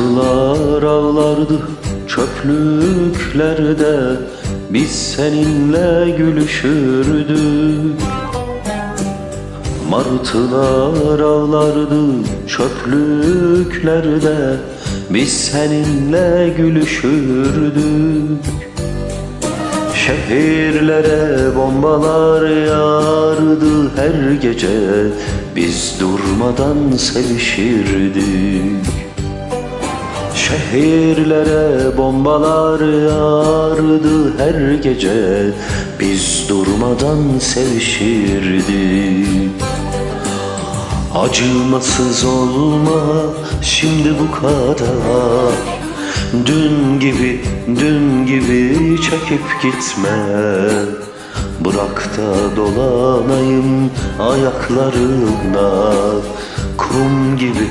Martılar ağlardı çöplüklerde Biz seninle gülüşürdük. Martılar ağlardı çöplüklerde Biz seninle gülüşürdük. Şehirlere bombalar yağardı her gece Biz durmadan sevişirdik Şehirlere bombalar yağardı her gece. Biz durmadan sevişirdik. Acımasız olma şimdi bu kadar. Dün gibi, dün gibi çekip gitme. Bırak da dolanayım ayaklarına Kum gibi,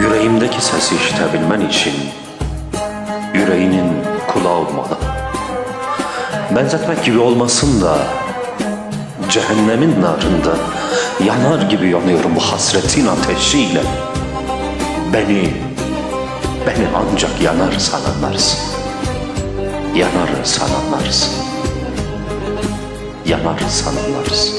Yüreğimdeki sesi işitebilmen için Yüreğinin kulağı olmalı. Benzetmek gibi olmasın da Cehennemin narında Yanar gibi yanıyorum bu hasretin ateşiyle. Beni Beni ancak yanar sananlarsın Yanar sananlarsın Yanar sananlarsın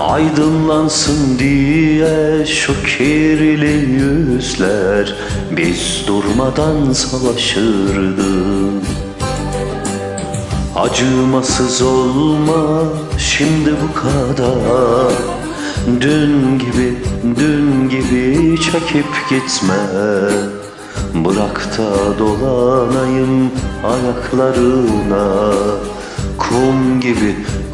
Aydınlansın diye şu kirli yüzler Biz durmadan savaşırdık. Acımasız olma şimdi bu kadar. Dün gibi, dün gibi çekip gitme. Bırak da dolanayım ayaklarına. Kum gibi,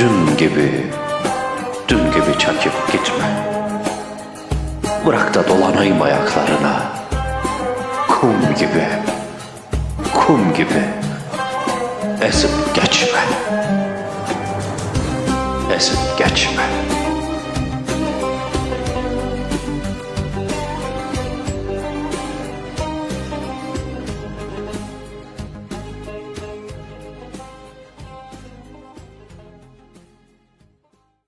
Dün gibi, dün gibi çekip gitme. Bırak da dolanayım ayaklarına. Kum gibi, kum gibi Ezip geçme. Ezip geçme